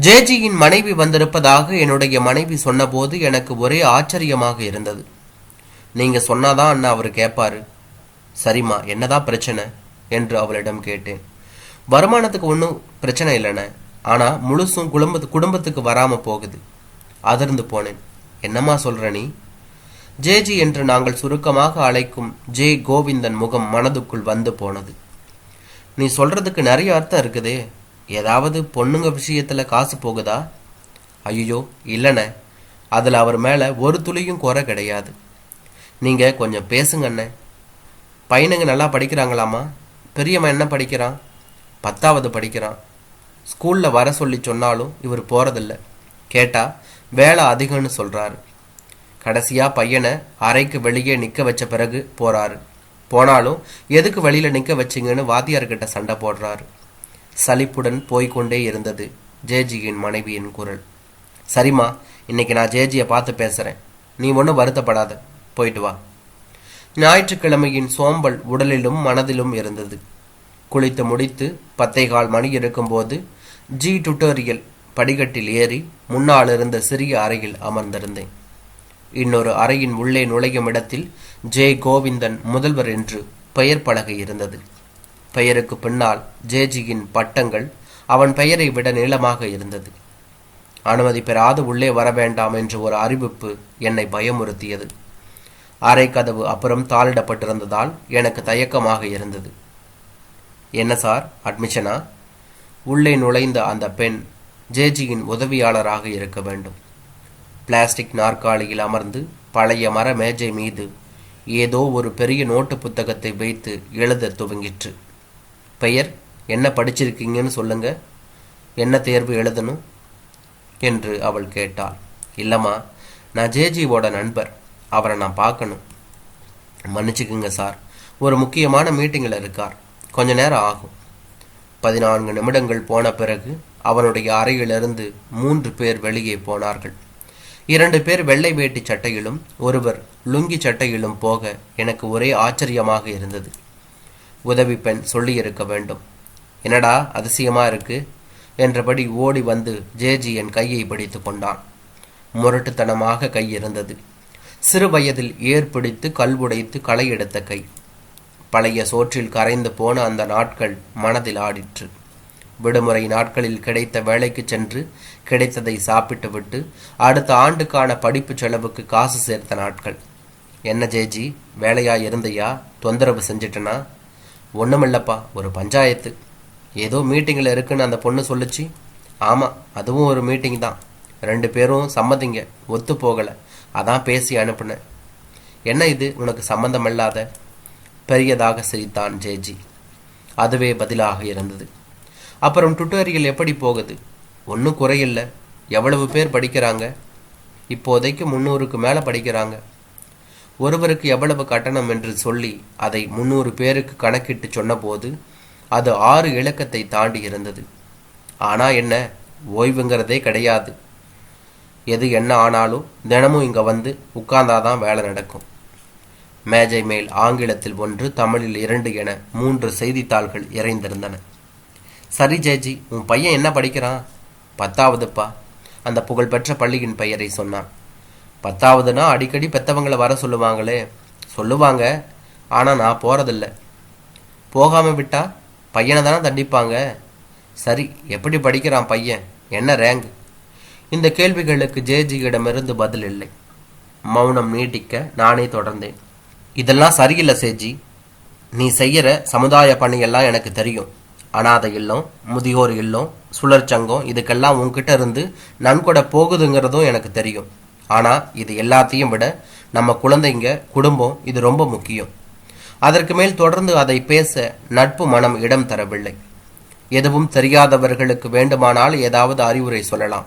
ஜேஜியின் மனைவி வந்திருப்பதாக என்னுடைய மனைவி சொன்னபோது எனக்கு ஒரே ஆச்சரியமாக இருந்தது. நீங்க சொன்னாதான் அண்ணா அவர் கேட்பாரு சரிம்மா என்னதான் பிரச்சனை? என்று அவளிடம் கேட்டேன். வருமானத்துக்கு ஒன்றும் பிரச்சனை இல்லைண்ணே. ஆனா முழுசும் குடும்பத்து குடும்பத்துக்கு வராம போகுது. அதிர்ந்து போனேன். என்னம்மா சொல்ற நீ? ஜேஜி என்று நாங்கள் சுருக்கமாக அழைக்கும் ஜே கோவிந்தன் முகம் மனதுக்குள் வந்து போனது. நீ சொல்றதுக்கு நிறைய அர்த்தம் இருக்குதே. ஏதாவது பொண்ணுங்க விஷயத்தில் காசு போகுதா? ஐயோ இல்லைண்ணே. அதில் அவர் மேலே ஒரு துளியும் குறை கிடையாது. நீங்கள் கொஞ்சம் பேசுங்கண்ணே. பையனுங்க நல்லா படிக்கிறாங்களாமா பெரியவன் என்ன படிக்கிறான்? பத்தாவது படிக்கிறான். ஸ்கூலில் வர சொல்லி சொன்னாலும் இவர் போகிறதில்ல கேட்டா வேலை அதிகம்னு சொல்கிறாரு கடைசியாக பையனை அறைக்கு வெளியே நிற்க வச்ச பிறகு போகிறாரு போனாலும் எதுக்கு வெளியில் நிற்க வச்சீங்கன்னு வாத்தியார்கிட்ட சண்டை போடுறாரு. சலிப்புடன் போய்க்கொண்டே இருந்தது ஜேஜியின் மனைவியின் குரல். சரிம்மா இன்னைக்கு நான் ஜேஜியை பார்த்து பேசுறேன். நீ ஒன்றும் வருத்தப்படாத. போயிட்டு வா. ஞாயிற்றுக்கிழமையின் சோம்பல் உடலிலும் மனதிலும் இருந்தது. குளித்து முடித்து பத்தை கால் மணி இருக்கும்போது ஜி டுட்டோரியல் படிக்கட்டில் ஏறி முன்னால் இருந்த சிறிய அறையில் அமர்ந்திருந்தேன். இன்னொரு அறையின் உள்ளே நுழையும் இடத்தில் ஜே கோவிந்தன் முதல்வர் என்று பெயர் பலகை இருந்தது. பெயருக்கு பின்னால் ஜேஜியின் பட்டங்கள் அவன் பெயரை விட நீளமாக இருந்தது. அனுமதி பெறாது உள்ளே வர வேண்டாம் என்று ஒரு அறிவிப்பு என்னை பயமுறுத்தியது. அறை கதவு அப்புறம் தாளிடப்பட்டிருந்ததால் எனக்கு தயக்கமாக இருந்தது. என்ன சார் அட்மிஷனா? உள்ளே நுழைந்த அந்த பெண் ஜேஜியின் உதவியாளராக இருக்க வேண்டும். பிளாஸ்டிக் நாற்காலியில் அமர்ந்து பழைய மர மேஜை மீது ஏதோ ஒரு பெரிய நோட்டு புத்தகத்தை வைத்து எழுத துவங்கிற்று. பெயர் என்ன படிச்சிருக்கீங்கன்னு சொல்லுங்க. என்ன தேர்வு எழுதணும் என்று அவள் கேட்டாள். இல்லைம்மா நான் ஜேஜியோட நண்பர். அவரை நான் பார்க்கணும். மன்னிச்சுக்குங்க சார். ஒரு முக்கியமான மீட்டிங்கில் இருக்கார். கொஞ்ச நேரம் ஆகும். பதினான்கு நிமிடங்கள் போன பிறகு அவனுடைய அறையிலிருந்து மூன்று பேர் வெளியே போனார்கள். இரண்டு பேர் வெள்ளை வேட்டி சட்டையிலும் ஒருவர் லுங்கி சட்டையிலும் போக எனக்கு ஒரே ஆச்சரியமாக இருந்தது. உதவி பெண் சொல்லியிருக்க வேண்டும். என்னடா அதிசயமா இருக்கு? என்றபடி ஓடி வந்து ஜேஜி என் கையை பிடித்து கொண்டான். முரட்டுத்தனமாக கை இருந்தது. சிறு வயதில் ஏர் பிடித்து கல்வுடைத்து களை எடுத்த கை. பழைய சோற்றில் கரைந்து போன அந்த நாட்கள் மனதில் ஆடிற்று. விடுமுறை நாட்களில் கிடைத்த வேலைக்கு சென்று கிடைத்ததை சாப்பிட்டுவிட்டு அடுத்த ஆண்டுக்கான படிப்பு செலவுக்கு காசு சேர்த்த நாட்கள். என்ன ஜேஜி வேலையா இருந்தையா? தொந்தரவு செஞ்சிட்டனா? ஒன்றுமில்லப்பா ஒரு பஞ்சாயத்து. ஏதோ மீட்டிங்கில் இருக்குன்னு அந்த பொண்ணு சொல்லுச்சு. ஆமாம் அதுவும் ஒரு மீட்டிங் தான். ரெண்டு பேரும் சம்மதிங்க ஒத்து போகலை. அதான் பேசி அனுப்புனேன். என்ன இது உனக்கு சம்மந்தமில்லாத பெரியதாக சிரித்தான் ஜேஜி. அதுவே பதிலாக இருந்தது. அப்புறம் டுட்டோரியல் எப்படி போகுது? ஒன்றும் குறையில்லை. எவ்வளவு பேர் படிக்கிறாங்க? இப்போதைக்கு முந்நூறுக்கு மேலே படிக்கிறாங்க. ஒருவருக்கு எவ்வளவு கட்டணம் என்று சொல்லி அதை முந்நூறு பேருக்கு கணக்கிட்டு சொன்னபோது அது ஆறு இலக்கத்தை தாண்டி இருந்தது. ஆனால் என்ன ஓய்வுங்கிறதே கிடையாது. எது என்ன ஆனாலும் தினமும் இங்கே வந்து உட்கார்ந்தாதான் வேலை நடக்கும். மேஜை மேல் ஆங்கிலத்தில் ஒன்று தமிழில் இரண்டு என மூன்று செய்தித்தாள்கள் இறைந்திருந்தன. சரி ஜேஜி உன் பையன் என்ன படிக்கிறான்? பத்தாவதுப்பா. அந்த புகழ்பெற்ற பள்ளியின் பெயரை சொன்னான். பத்தாவதுனா அடிக்கடி பெத்தவங்களை வர சொல்லுவாங்களே. சொல்லுவாங்க ஆனால் நான் போகிறதில்ல போகாமல் விட்டா பையனை தானே தண்டிப்பாங்க. சரி எப்படி படிக்கிறான் பையன்? என்ன ரேங்க் இந்த கேள்விகளுக்கு ஜேஜியிடமிருந்து பதில் இல்லை. மௌனம் நீட்டிக்க நானே தொடர்ந்தேன். இதெல்லாம் சரியில்லை சேஜி. நீ செய்கிற சமுதாய பணியெல்லாம் எனக்கு தெரியும். அனாதை இல்லம் முதியோர் இல்லம் சுழற்சங்கம் இதுக்கெல்லாம் உன்கிட்ட இருந்து நன்கொடை போகுதுங்கிறதும் எனக்கு தெரியும். ஆனால் இது எல்லாத்தையும் விட நம்ம குழந்தைங்க குடும்பம் இது ரொம்ப முக்கியம். அதற்கு மேல் தொடர்ந்து அதை பேச நட்பு மனம் இடம் தரவில்லை. எதுவும் தெரியாதவர்களுக்கு வேண்டுமானால் ஏதாவது அறிவுரை சொல்லலாம்.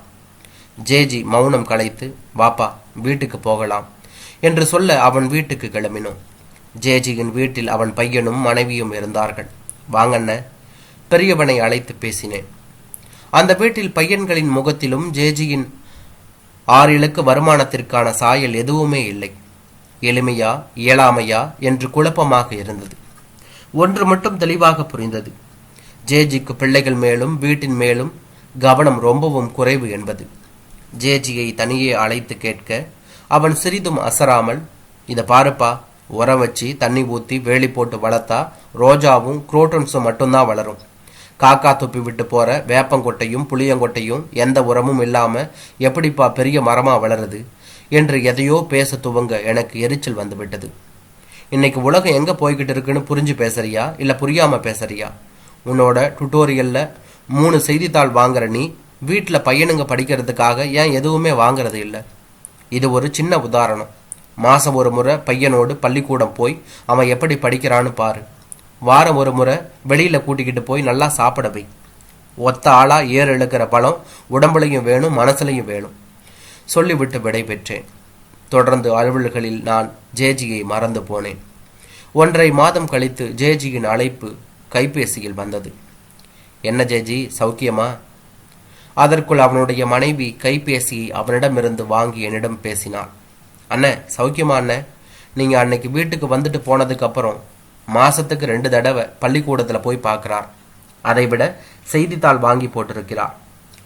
ஜேஜி மௌனம் கலைத்து வாப்பா வீட்டுக்கு போகலாம் என்று சொல்ல அவன் வீட்டுக்கு கிளம்பினோம். ஜேஜியின் வீட்டில் அவன் பையனும் மனைவியும் இருந்தார்கள். வாங்கண்ண பெரியவனை அழைத்து பேசினேன். அந்த வீட்டில் பையன்களின் முகத்திலும் ஜேஜியின் ஆறு இலக்கு வருமானத்திற்கான சாயல் எதுவுமே இல்லை. எளிமையா இயலாமையா என்று குழப்பமாக இருந்தது. ஒன்று மட்டும் தெளிவாக புரிந்தது. ஜேஜிக்கு பிள்ளைகள் மேலும் வீட்டின் மேலும் கவனம் ரொம்பவும் குறைவு என்பது. ஜேஜியை தனியே அழைத்து கேட்க அவன் சிறிதும் அசராமல் இதை பாருப்பா உரம் வச்சு தண்ணி ஊற்றி வேலி போட்டு வளர்த்தா ரோஜாவும் குரோட்டன்ஸும் மட்டும்தான் வளரும். காக்கா துப்பி விட்டு போற வேப்பங்கொட்டையும் புளியங்கொட்டையும் எந்த உரமும் இல்லாம எப்படிப்பா பெரிய மரமா வளருது? என்று எதையோ பேச துவங்க எனக்கு எரிச்சல் வந்துவிட்டது இன்னைக்கு உலகம் எங்க போய்கிட்டு இருக்குன்னு புரிஞ்சு பேசுறியா? இல்ல புரியாம பேசுறியா? உன்னோட டுட்டோரியல்ல மூணு செய்தித்தாள் வாங்குற நீ வீட்டில் பையனுங்க படிக்கிறதுக்காக ஏன் எதுவுமே வாங்குறது இல்லை? இது ஒரு சின்ன உதாரணம். மாசம் ஒரு முறை பையனோடு பள்ளிக்கூடம் போய் அவன் எப்படி படிக்கிறான்னு பாரு. வாரம் ஒரு முறை வெளியில கூட்டிக்கிட்டு போய் நல்லா சாப்பிட வை. ஒத்த ஆளா ஏர் இழுக்கிற பழம் உடம்புலையும் வேணும் மனசுலையும் வேணும். சொல்லிவிட்டு விடை பெற்றேன். தொடர்ந்து அலுவல்களில் நான் ஜேஜியை மறந்து போனேன். ஒன்றரை மாதம் கழித்து ஜேஜியின் அழைப்பு கைபேசியில் வந்தது. என்ன ஜேஜி சௌக்கியமா? அதற்குள் அவனுடைய மனைவி கைபேசியை அவனிடமிருந்து வாங்கி என்னிடம் பேசினாள். அண்ணே சௌக்கியமா அண்ணே? நீங்கள் அன்னைக்கு வீட்டுக்கு வந்துட்டு போனதுக்கப்புறம் மாதத்துக்கு மாசத்துக்கு ரெண்டு தடவை பள்ளிக்கூடத்தில் போய் பார்க்குறார். அதை விட செய்தித்தாள் வாங்கி போட்டிருக்கிறார்.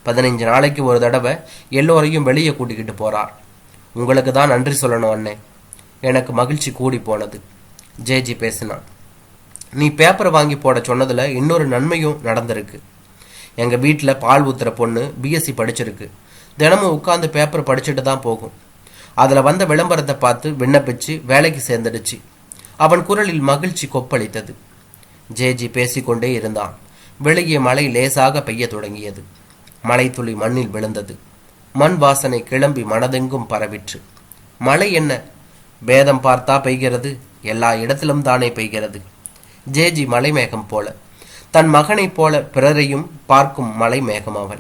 பதினைஞ்சு நாளைக்கு ஒரு தடவை எல்லோரையும் வெளியே கூட்டிக்கிட்டு போறார். உங்களுக்கு தான் நன்றி சொல்லணும் அண்ணே. எனக்கு மகிழ்ச்சி கூடி போனது. ஜேஜி பேசினான். நீ பேப்பரை வாங்கி போட சொன்னதில் இன்னொரு நன்மையும் நடந்திருக்கு. எங்கள் வீட்டில் பால் ஊத்துற பொண்ணு பிஎஸ்சி படிச்சிருக்கு. தினமும் உட்காந்து பேப்பர் படிச்சுட்டு தான் போகும். அதில் வந்த விளம்பரத்தை பார்த்து விண்ணப்பிச்சு வேலைக்கு சேர்ந்துடுச்சு. அவன் குரலில் மகிழ்ச்சி கொப்பளித்தது. ஜேஜி பேசிக்கொண்டே இருந்தான். வெளியே மழை லேசாக பெய்ய தொடங்கியது. மழைத்துளி மண்ணில் விழுந்தது. மண் வாசனை கிளம்பி மனதெங்கும் பரவிற்று. மழை என்ன? பேதம் பார்த்தா பெய்கிறது. எல்லா இடத்திலும் தானே பெய்கிறது. ஜேஜி மலைமேகம் போல. தன் மகனைப் போல பிறரையும் பார்க்கும் மலைமேகம் அவன்.